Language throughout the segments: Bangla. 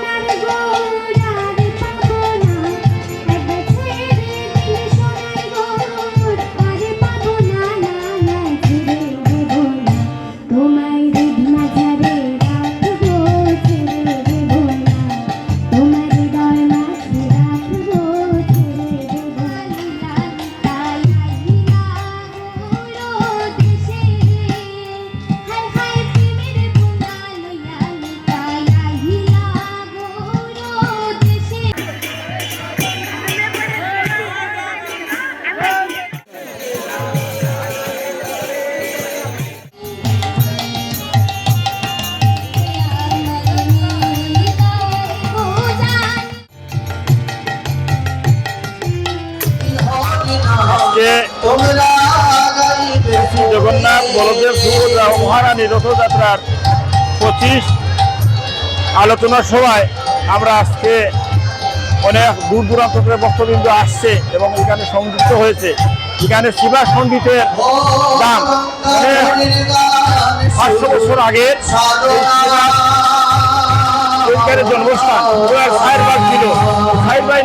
Fernando. শ্রী জগন্নাথ বলদেব সুভদ্রা ও মহারানী রথযাত্রার পঁচিশ আলোচনা সভায় আমরা আজকে অনেক দূর দূরান্ত থেকে ভক্তবৃন্দ আসছে এবং এখানে সংযুক্ত হয়েছে। এখানে শিবা সঙ্গীতের দাম পাঁচশো বছর আগের জন্মস্থান।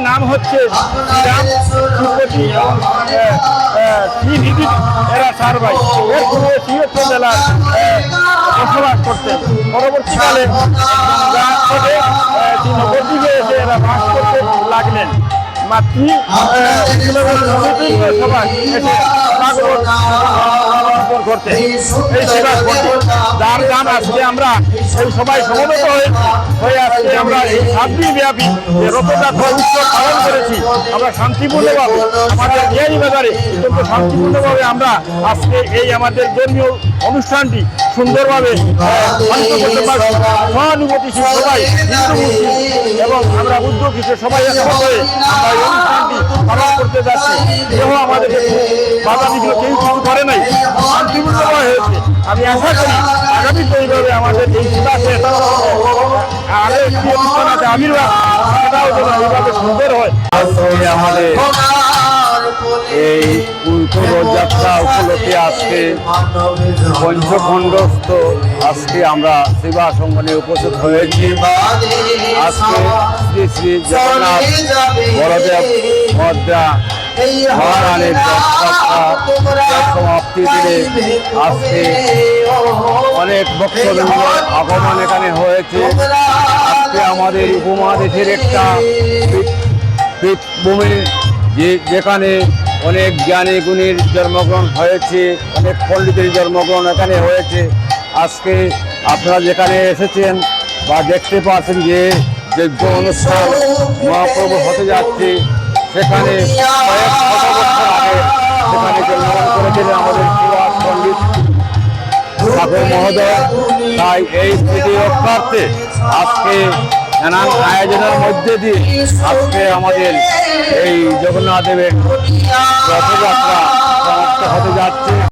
নাম হচ্ছে এরা সার ভাই এর পূর্বে সিংহত্র জেলার বসবাস করতেন। পরবর্তীকালে এরা বাস করতে লাগলেন। মাতৃ অর্পণ করতে। এই সেবা করতে যার গান আজকে আমরা এই সবাই সমবেত হয়ে হয়ে আজকে আমরা এই সাত দিন ব্যাপী যে রথযাত্রা উৎসব পালন করেছি আমরা শান্তিপূর্ণভাবে আমাদের বিহারি বাজারে অত্যন্ত শান্তিপূর্ণভাবে আমরা আজকে এই আমাদের ধর্মীয় অনুষ্ঠানটি সুন্দরভাবে পালিত করতে পারছি সহানুভূতিশীল সবাই হিন্দু মুসলিম এবং আমরা বুদ্ধ খ্রিস্ট সবাই একমত হয়ে আমরা এই অনুষ্ঠানটি পালন করতে যাচ্ছি। যেহ আমাদের আমি আশা করি আগামীতে এইভাবে আমাদের এই বিকাশে আরও একটি অনুষ্ঠান আছে। আবির্ভাব সেটাও যেন এইভাবে সুন্দর হয়। আমাদের এই রথযাত্রা উপলক্ষে আজকে পঞ্চখণ্ডস্থ আজকে আমরা সেবা সঙ্গনে উপস্থিত হয়েছি। আজকে শ্রী শ্রী জগন্নাথ বড়দেব মদ্রা মহারানীর সমাপ্তি দিনে আজকে অনেক ভক্তবৃন্দ আগমন এখানে হয়েছে। আজকে আমাদের উপমহাদেশের একটা পীঠ- পীঠভূমি যে যেখানে অনেক জ্ঞানী গুণীর জন্মগ্রহণ হয়েছে অনেক পণ্ডিতের জন্মগ্রহণ এখানে হয়েছে। আজকে আপনারা যেখানে এসেছেন বা দেখতে পাচ্ছেন যে যজ্ঞ অনুষ্ঠান মহাপ্রভু হতে যাচ্ছে সেখানে সেখানে জন্মগ্রহণ করেছিলেন আমাদের শিবাস পণ্ডিত মহোদয়। তাই এই স্মৃতি রক্ষার্থে আজকে নানান আয়োজনের মধ্যে দিয়ে আজকে আমাদের এই জগন্নাথ দেবের রথযাত্রা সমাপ্ত হতে যাচ্ছে।